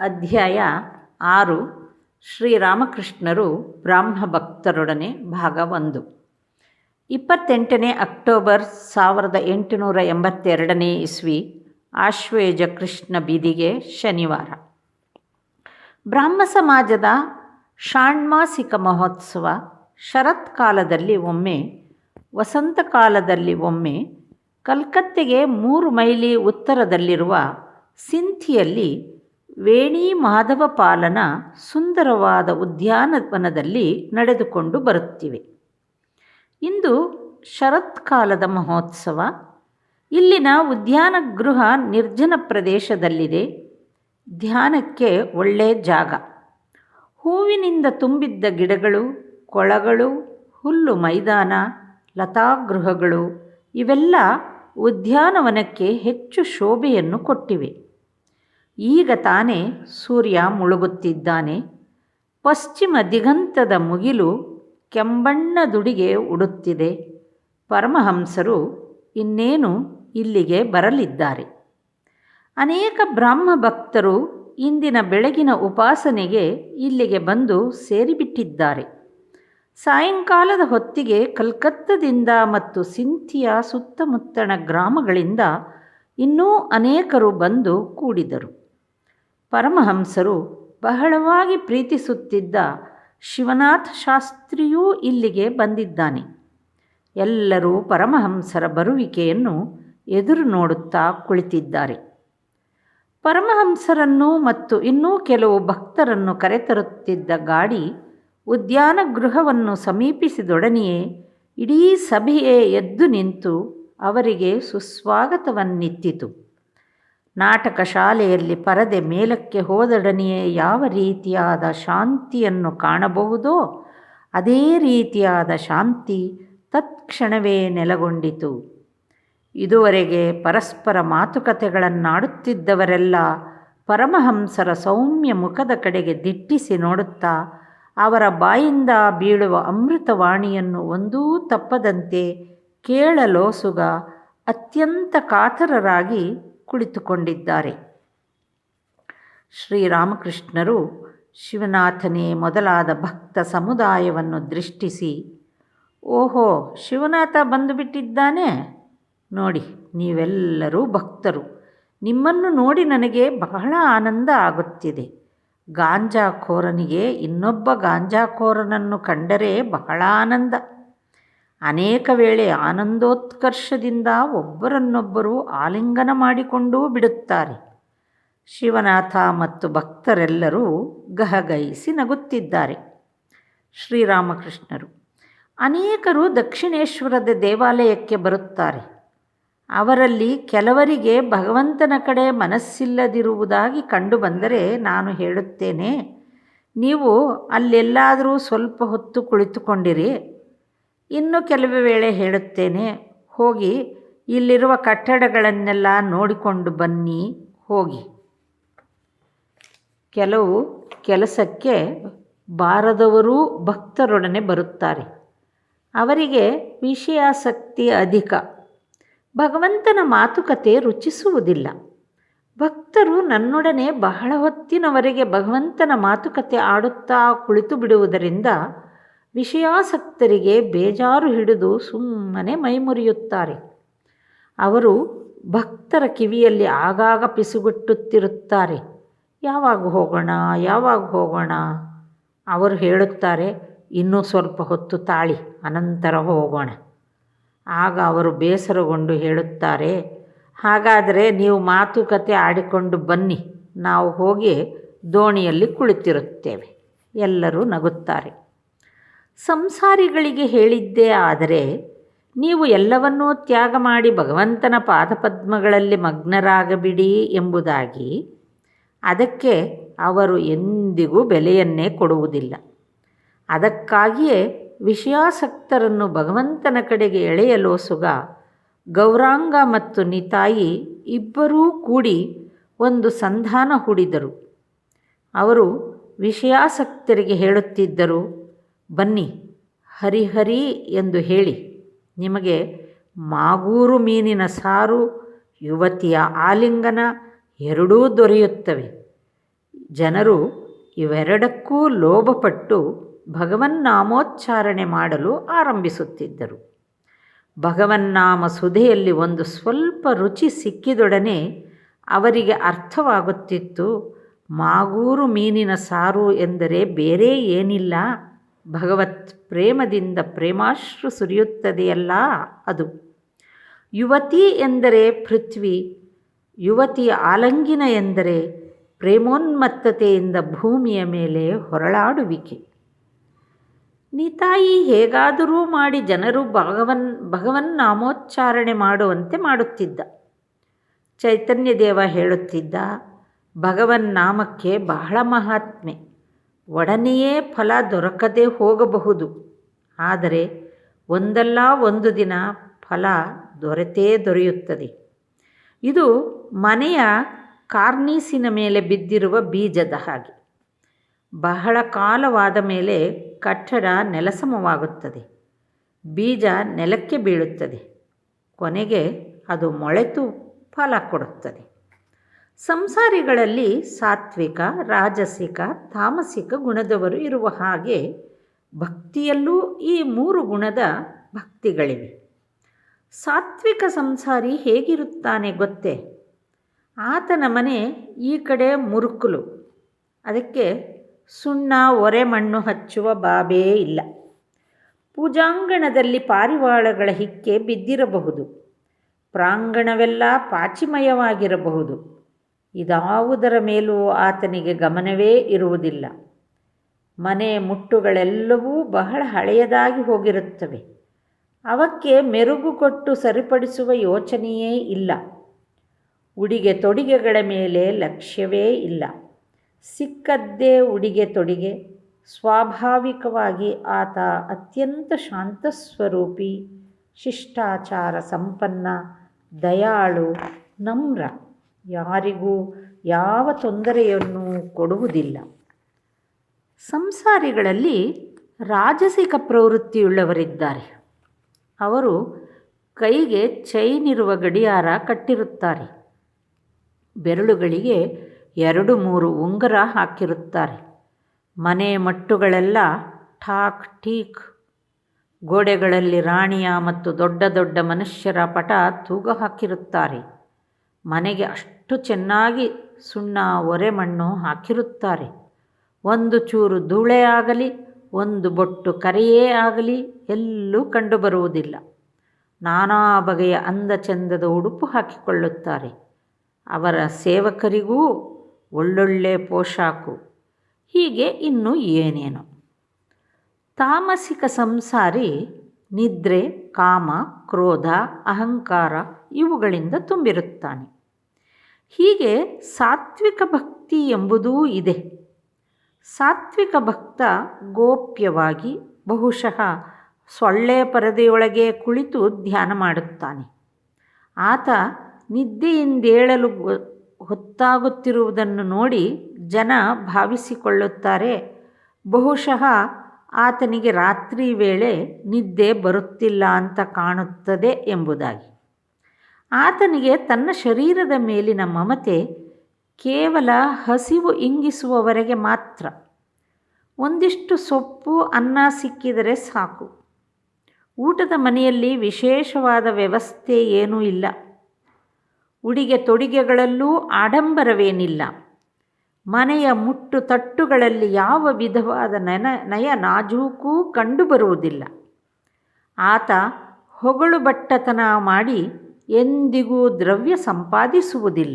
ಅಧ್ಯಾಯ ಆರು. ಶ್ರೀರಾಮಕೃಷ್ಣರು ಬ್ರಾಹ್ಮ ಭಕ್ತರೊಡನೆ ಭಾಗ ಒಂದು. ಇಪ್ಪತ್ತೆಂಟನೇ ಅಕ್ಟೋಬರ್ ಸಾವಿರದ ಎಂಟುನೂರ ಎಂಬತ್ತೆರಡನೇ ಇಸ್ವಿ, ಆಶ್ವೇಜ ಕೃಷ್ಣ ಬೀದಿಗೆ ಶನಿವಾರ. ಬ್ರಾಹ್ಮ ಸಮಾಜದ ಷಾಣ್ಮಾಸಿಕ ಮಹೋತ್ಸವ ಶರತ್ಕಾಲದಲ್ಲಿ ಒಮ್ಮೆ ವಸಂತಕಾಲದಲ್ಲಿ ಒಮ್ಮೆ, ಕಲ್ಕತ್ತೆಗೆ ಮೂರು ಮೈಲಿ ಉತ್ತರದಲ್ಲಿರುವ ಸಿಂಥಿಯಲ್ಲಿ ವೇಣಿ ಮಾಧವಪಾಲನ ಸುಂದರವಾದ ಉದ್ಯಾನವನದಲ್ಲಿ ನಡೆದುಕೊಂಡು ಬರುತ್ತಿವೆ. ಇಂದು ಶರತ್ಕಾಲದ ಮಹೋತ್ಸವ. ಇಲ್ಲಿನ ಉದ್ಯಾನ ಗೃಹ ನಿರ್ಜನ ಪ್ರದೇಶದಲ್ಲಿದೆ. ಧ್ಯಾನಕ್ಕೆ ಒಳ್ಳೆಯ ಜಾಗ. ಹೂವಿನಿಂದ ತುಂಬಿದ್ದ ಗಿಡಗಳು, ಕೊಳಗಳು, ಹುಲ್ಲು ಮೈದಾನ, ಲತಾಗೃಹಗಳು ಇವೆಲ್ಲ ಉದ್ಯಾನವನಕ್ಕೆ ಹೆಚ್ಚು ಶೋಭೆಯನ್ನು ಕೊಟ್ಟಿವೆ. ಈಗ ತಾನೇ ಸೂರ್ಯ ಮುಳುಗುತ್ತಿದ್ದಾನೆ. ಪಶ್ಚಿಮ ದಿಗಂತದ ಮುಗಿಲು ಕೆಂಬಣ್ಣ ದುಡಿಗೆ ಉಡುತ್ತಿದೆ. ಪರಮಹಂಸರು ಇನ್ನೇನು ಇಲ್ಲಿಗೆ ಬರಲಿದ್ದಾರೆ? ಅನೇಕ ಬ್ರಾಹ್ಮ ಭಕ್ತರು ಇಂದಿನ ಬೆಳಗಿನ ಉಪಾಸನೆಗೆ ಇಲ್ಲಿಗೆ ಬಂದು ಸೇರಿಬಿಟ್ಟಿದ್ದಾರೆ. ಸಾಯಂಕಾಲದ ಹೊತ್ತಿಗೆ ಕಲ್ಕತ್ತದಿಂದ ಮತ್ತು ಸಿಂಥಿಯ ಸುತ್ತಮುತ್ತಣ ಗ್ರಾಮಗಳಿಂದ ಇನ್ನೂ ಅನೇಕರು ಬಂದು ಕೂಡಿದರು. ಪರಮಹಂಸರು ಬಹಳವಾಗಿ ಪ್ರೀತಿಸುತ್ತಿದ್ದ ಶಿವನಾಥ ಶಾಸ್ತ್ರಿಯೂ ಇಲ್ಲಿಗೆ ಬಂದಿದ್ದಾನೆ. ಎಲ್ಲರೂ ಪರಮಹಂಸರ ಬರುವಿಕೆಯನ್ನು ಎದುರು ನೋಡುತ್ತಾ ಕುಳಿತಿದ್ದಾರೆ. ಪರಮಹಂಸರನ್ನು ಮತ್ತು ಇನ್ನೂ ಕೆಲವು ಭಕ್ತರನ್ನು ಕರೆತರುತ್ತಿದ್ದ ಗಾಡಿ ಉದ್ಯಾನ ಗೃಹವನ್ನು ಸಮೀಪಿಸಿದೊಡನೆಯೇ ಇಡೀ ಸಭೆಯೇ ಎದ್ದು ನಿಂತು ಅವರಿಗೆ ಸುಸ್ವಾಗತವನ್ನಿತ್ತಿತು. ನಾಟಕ ಶಾಲೆಯಲ್ಲಿ ಪರದೆ ಮೇಲಕ್ಕೆ ಹೋದೊಡನೆಯೇ ಯಾವ ರೀತಿಯಾದ ಶಾಂತಿಯನ್ನು ಕಾಣಬಹುದೋ, ಅದೇ ರೀತಿಯಾದ ಶಾಂತಿ ತತ್ಕ್ಷಣವೇ ನೆಲೆಗೊಂಡಿತು. ಇದುವರೆಗೆ ಪರಸ್ಪರ ಮಾತುಕತೆಗಳನ್ನಾಡುತ್ತಿದ್ದವರೆಲ್ಲ ಪರಮಹಂಸರ ಸೌಮ್ಯ ಮುಖದ ಕಡೆಗೆ ದಿಟ್ಟಿಸಿ ನೋಡುತ್ತಾ, ಅವರ ಬಾಯಿಂದ ಬೀಳುವ ಅಮೃತವಾಣಿಯನ್ನು ಒಂದೂ ತಪ್ಪದಂತೆ ಕೇಳಲೋಸುಗ ಅತ್ಯಂತ ಕಾತರರಾಗಿ ಕುಳಿತುಕೊಂಡಿದ್ದಾರೆ. ಶ್ರೀರಾಮಕೃಷ್ಣರು ಶಿವನಾಥನೇ ಮೊದಲಾದ ಭಕ್ತ ಸಮುದಾಯವನ್ನು ದೃಷ್ಟಿಸಿ, ಓಹೋ, ಶಿವನಾಥ ಬಂದುಬಿಟ್ಟಿದ್ದಾನೆ? ನೋಡಿ, ನೀವೆಲ್ಲರೂ ಭಕ್ತರು. ನಿಮ್ಮನ್ನು ನೋಡಿ ನನಗೆ ಬಹಳ ಆನಂದ ಆಗುತ್ತಿದೆ. ಗಾಂಜಾಖೋರನಿಗೆ ಇನ್ನೊಬ್ಬ ಗಾಂಜಾಖೋರನನ್ನು ಕಂಡರೆ ಬಹಳ ಆನಂದ. ಅನೇಕ ವೇಳೆ ಆನಂದೋತ್ಕರ್ಷದಿಂದ ಒಬ್ಬರನ್ನೊಬ್ಬರು ಆಲಿಂಗನ ಮಾಡಿಕೊಂಡೂ ಬಿಡುತ್ತಾರೆ. ಶಿವನಾಥ ಮತ್ತು ಭಕ್ತರೆಲ್ಲರೂ ಗಹಗೈಸಿ ನಗುತ್ತಿದ್ದಾರೆ. ಶ್ರೀರಾಮಕೃಷ್ಣರು, ಅನೇಕರು ದಕ್ಷಿಣೇಶ್ವರದ ದೇವಾಲಯಕ್ಕೆ ಬರುತ್ತಾರೆ. ಅವರಲ್ಲಿ ಕೆಲವರಿಗೆ ಭಗವಂತನ ಕಡೆ ಮನಸ್ಸಿಲ್ಲದಿರುವುದಾಗಿ ಕಂಡುಬಂದರೆ ನಾನು ಹೇಳುತ್ತೇನೆ, ನೀವು ಅಲ್ಲೆಲ್ಲಾದರೂ ಸ್ವಲ್ಪ ಹೊತ್ತು ಕುಳಿತುಕೊಂಡಿರಿ. ಇನ್ನು ಕೆಲವು ವೇಳೆ ಹೇಳುತ್ತೇನೆ, ಹೋಗಿ, ಇಲ್ಲಿರುವ ಕಟ್ಟಡಗಳನ್ನೆಲ್ಲ ನೋಡಿಕೊಂಡು ಬನ್ನಿ, ಹೋಗಿ. ಕೆಲವು ಕೆಲಸಕ್ಕೆ ಬಾರದವರೂ ಭಕ್ತರೊಡನೆ ಬರುತ್ತಾರೆ. ಅವರಿಗೆ ವಿಷಯಾಸಕ್ತಿ ಅಧಿಕ. ಭಗವಂತನ ಮಾತುಕತೆ ರುಚಿಸುವುದಿಲ್ಲ. ಭಕ್ತರು ನನ್ನೊಡನೆ ಬಹಳ ಹೊತ್ತಿನವರೆಗೆ ಭಗವಂತನ ಮಾತುಕತೆ ಆಡುತ್ತಾ ಕುಳಿತು ಬಿಡುವುದರಿಂದ ವಿಷಯಾಸಕ್ತರಿಗೆ ಬೇಜಾರು ಹಿಡಿದು ಸುಮ್ಮನೆ ಮೈಮುರಿಯುತ್ತಾರೆ. ಅವರು ಭಕ್ತರ ಕಿವಿಯಲ್ಲಿ ಆಗಾಗ ಪಿಸುಗುಟ್ಟುತ್ತಿರುತ್ತಾರೆ. ಯಾವಾಗ ಹೋಗೋಣ ಯಾವಾಗ ಹೋಗೋಣ? ಅವರು ಹೇಳುತ್ತಾರೆ, ಇನ್ನೂ ಸ್ವಲ್ಪ ಹೊತ್ತು ತಾಳಿ, ಅನಂತರ ಹೋಗೋಣ. ಆಗ ಅವರು ಬೇಸರಗೊಂಡು ಹೇಳುತ್ತಾರೆ, ಹಾಗಾದರೆ ನೀವು ಮಾತುಕತೆ ಆಡಿಕೊಂಡು ಬನ್ನಿ. ನಾವು ಹೋಗಿ ದೋಣಿಯಲ್ಲಿ ಕುಳಿತಿರುತ್ತೇವೆ. ಎಲ್ಲರೂ ನಗುತ್ತಾರೆ. ಸಂಸಾರಿಗಳಿಗೆ ಹೇಳಿದ್ದೇ ಆದರೆ ನೀವು ಎಲ್ಲವನ್ನೂ ತ್ಯಾಗ ಮಾಡಿ ಭಗವಂತನ ಪಾದಪದ್ಮಗಳಲ್ಲಿ ಮಗ್ನರಾಗಬಿಡಿ ಎಂಬುದಾಗಿ ಅದಕ್ಕೆ ಅವರು ಎಂದಿಗೂ ಬೆಲೆಯನ್ನೇ ಕೊಡುವುದಿಲ್ಲ. ಅದಕ್ಕಾಗಿಯೇ ವಿಷಯಾಸಕ್ತರನ್ನು ಭಗವಂತನ ಕಡೆಗೆ ಎಳೆಯಲು ಸುಗ ಗೌರಾಂಗ ಮತ್ತು ನಿತಾಯಿ ಇಬ್ಬರೂ ಕೂಡಿ ಒಂದು ಸಂಧಾನ ಹೂಡಿದರು. ಅವರು ವಿಷಯಾಸಕ್ತರಿಗೆ ಹೇಳುತ್ತಿದ್ದರು ಬನ್ನಿ, ಹರಿಹರಿ ಎಂದು ಹೇಳಿ, ನಿಮಗೆ ಮಾಗೂರು ಮೀನಿನ ಸಾರು, ಯುವತಿಯ ಆಲಿಂಗನ ಎರಡೂ ದೊರೆಯುತ್ತವೆ. ಜನರು ಇವೆರಡಕ್ಕೂ ಲೋಭಪಟ್ಟು ಭಗವನ್ನಾಮೋಚ್ಚಾರಣೆ ಮಾಡಲು ಆರಂಭಿಸುತ್ತಿದ್ದರು. ಭಗವನ್ನಾಮ ಸುಧೆಯಲ್ಲಿ ಒಂದು ಸ್ವಲ್ಪ ರುಚಿ ಸಿಕ್ಕಿದೊಡನೆ ಅವರಿಗೆ ಅರ್ಥವಾಗುತ್ತಿತ್ತು, ಮಾಗೂರು ಮೀನಿನ ಸಾರು ಎಂದರೆ ಬೇರೆ ಏನಿಲ್ಲ. ಭಗವತ್ ಪ್ರೇಮದಿಂದ ಪ್ರೇಮಾಶ್ರು ಸುರಿಯುತ್ತದೆಯಲ್ಲ ಅದು. ಯುವತಿ ಎಂದರೆ ಪೃಥ್ವಿ, ಯುವತಿಯ ಆಲಂಗಿನ ಎಂದರೆ ಪ್ರೇಮೋನ್ಮತ್ತತೆಯಿಂದ ಭೂಮಿಯ ಮೇಲೆ ಹೊರಳಾಡುವಿಕೆ. ನಿತಾಯಿ ಹೇಗಾದರೂ ಮಾಡಿ ಜನರು ಭಗವನ್ ಭಗವನ್ ನಾಮೋಚ್ಚಾರಣೆ ಮಾಡುವಂತೆ ಮಾಡುತ್ತಿದ್ದ. ಚೈತನ್ಯದೇವ ಹೇಳುತ್ತಿದ್ದ, ಭಗವನ್ ನಾಮಕ್ಕೆ ಬಹಳ ಮಹಾತ್ಮೆ. ಒಡನೆಯೇ ಫಲ ದೊರಕದೇ ಹೋಗಬಹುದು. ಆದರೆ ಒಂದಲ್ಲ ಒಂದು ದಿನ ಫಲ ದೊರೆತೇ ದೊರೆಯುತ್ತದೆ. ಇದು ಮನೆಯ ಕಾರ್ನೀಸಿನ ಮೇಲೆ ಬಿದ್ದಿರುವ ಬೀಜದ ಹಾಗೆ. ಬಹಳ ಕಾಲವಾದ ಮೇಲೆ ಕಟ್ಟಡ ನೆಲಸಮವಾಗುತ್ತದೆ. ಬೀಜ ನೆಲಕ್ಕೆ ಬೀಳುತ್ತದೆ. ಕೊನೆಗೆ ಅದು ಮೊಳೆತು ಫಲ ಕೊಡುತ್ತದೆ. ಸಂಸಾರಿಗಳಲ್ಲಿ ಸಾತ್ವಿಕ, ರಾಜಸಿಕ, ತಾಮಸಿಕ ಗುಣದವರು ಇರುವ ಹಾಗೆ ಭಕ್ತಿಯಲ್ಲೂ ಈ ಮೂರು ಗುಣದ ಭಕ್ತಿಗಳಿವೆ. ಸಾತ್ವಿಕ ಸಂಸಾರಿ ಹೇಗಿರುತ್ತಾನೆ ಗೊತ್ತೇ? ಆತನ ಮನೆ ಈ ಕಡೆ ಮುರುಕುಲು. ಅದಕ್ಕೆ ಸುಣ್ಣ, ಒರೆ ಮಣ್ಣು ಹಚ್ಚುವ ಬಾಬೇ ಇಲ್ಲ. ಪೂಜಾಂಗಣದಲ್ಲಿ ಪಾರಿವಾಳಗಳ ಹಿಕ್ಕೆ ಬಿದ್ದಿರಬಹುದು. ಪ್ರಾಂಗಣವೆಲ್ಲ ಪಾಚಿಮಯವಾಗಿರಬಹುದು. ಇದಾವುದರ ಮೇಲೂ ಆತನಿಗೆ ಗಮನವೇ ಇರುವುದಿಲ್ಲ. ಮನೆ ಮುಟ್ಟುಗಳೆಲ್ಲವೂ ಬಹಳ ಹಳೆಯದಾಗಿ ಹೋಗಿರುತ್ತವೆ. ಅವಕ್ಕೆ ಮೆರುಗು ಕೊಟ್ಟು ಸರಿಪಡಿಸುವ ಯೋಚನೆಯೇ ಇಲ್ಲ. ಉಡಿಗೆ ತೊಡಿಗೆಗಳ ಮೇಲೆ ಲಕ್ಷ್ಯವೇ ಇಲ್ಲ. ಸಿಕ್ಕದ್ದೇ ಉಡಿಗೆ ತೊಡಿಗೆ. ಸ್ವಾಭಾವಿಕವಾಗಿ ಆತ ಅತ್ಯಂತ ಶಾಂತ ಸ್ವರೂಪಿ, ಶಿಷ್ಟಾಚಾರ ಸಂಪನ್ನ, ದಯಾಳು, ನಮ್ರ. ಯಾರಿಗೂ ಯಾವ ತೊಂದರೆಯನ್ನು ಕೊಡುವುದಿಲ್ಲ. ಸಂಸಾರಿಗಳಲ್ಲಿ ರಾಜಸಿಕ ಪ್ರವೃತ್ತಿಯುಳ್ಳವರಿದ್ದಾರೆ. ಅವರು ಕೈಗೆ ಚೈನ್ ಇರುವ ಗಡಿಯಾರ ಕಟ್ಟಿರುತ್ತಾರೆ. ಬೆರಳುಗಳಿಗೆ ಎರಡು ಮೂರು ಉಂಗುರ ಹಾಕಿರುತ್ತಾರೆ. ಮನೆ ಮಟ್ಟುಗಳೆಲ್ಲ ಠಾಕ್ ಠೀಕ್. ಗೋಡೆಗಳಲ್ಲಿ ರಾಣಿಯ ಮತ್ತು ದೊಡ್ಡ ದೊಡ್ಡ ಮನುಷ್ಯರ ಪಟ ತೂಗ ಹಾಕಿರುತ್ತಾರೆ. ಮನೆಗೆ ಅಷ್ಟು ಚೆನ್ನಾಗಿ ಸುಣ್ಣ ಒರೆ ಮಣ್ಣು ಹಾಕಿರುತ್ತಾರೆ. ಒಂದು ಚೂರು ಧೂಳೆ ಆಗಲಿ, ಒಂದು ಬೊಟ್ಟು ಕರೆಯೇ ಆಗಲಿ, ಎಲ್ಲೂ ಕಂಡುಬರುವುದಿಲ್ಲ. ನಾನಾ ಬಗೆಯ ಅಂದ ಚಂದದ ಉಡುಪು ಹಾಕಿಕೊಳ್ಳುತ್ತಾರೆ. ಅವರ ಸೇವಕರಿಗೂ ಒಳ್ಳೊಳ್ಳೆ ಪೋಷಾಕು. ಹೀಗೆ ಇನ್ನೂ ಏನೇನು? ತಾಮಸಿಕ ಸಂಸಾರಿ, ನಿದ್ರೆ, ಕಾಮ, ಕ್ರೋಧ, ಅಹಂಕಾರ ಇವುಗಳಿಂದ ತುಂಬಿರುತ್ತಾನೆ. ಹೀಗೆ ಸಾತ್ವಿಕ ಭಕ್ತಿ ಎಂಬುದೂ ಇದೆ. ಸಾತ್ವಿಕ ಭಕ್ತ ಗೋಪ್ಯವಾಗಿ ಬಹುಶಃ ಸೊಳ್ಳೆ ಪರದೆಯೊಳಗೆ ಕುಳಿತು ಧ್ಯಾನ ಮಾಡುತ್ತಾನೆ. ಆತ ನಿದ್ದೆಯಿಂದೇಳಲು ಹೊತ್ತಾಗುತ್ತಿರುವುದನ್ನು ನೋಡಿ ಜನ ಭಾವಿಸಿಕೊಳ್ಳುತ್ತಾರೆ. ಬಹುಶಃ ಆತನಿಗೆ ರಾತ್ರಿ ವೇಳೆ ನಿದ್ದೆ ಬರುತ್ತಿಲ್ಲ ಅಂತ ಕಾಣುತ್ತದೆ ಎಂಬುದಾಗಿ. ಆತನಿಗೆ ತನ್ನ ಶರೀರದ ಮೇಲಿನ ಮಮತೆ ಕೇವಲ ಹಸಿವು ಇಂಗಿಸುವವರೆಗೆ ಮಾತ್ರ. ಒಂದಿಷ್ಟು ಸೊಪ್ಪು, ಅನ್ನ ಸಿಕ್ಕಿದರೆ ಸಾಕು. ಊಟದ ಮನೆಯಲ್ಲಿ ವಿಶೇಷವಾದ ವ್ಯವಸ್ಥೆ ಏನೂ ಇಲ್ಲ. ಉಡಿಗೆ ತೊಡಿಗೆಗಳಲ್ಲೂ ಆಡಂಬರವೇನಿಲ್ಲ. ಮನೆಯ ಮುಟ್ಟು ತಟ್ಟುಗಳಲ್ಲಿ ಯಾವ ವಿಧವಾದ ನನ ನಯ ನಾಜೂಕೂ ಕಂಡುಬರುವುದಿಲ್ಲ. ಆತ ಹೊಗಳು ಬಟ್ಟತನ ಮಾಡಿ ಎಂದಿಗೂ ದ್ರವ್ಯ ಸಂಪಾದಿಸುವುದಿಲ್ಲ.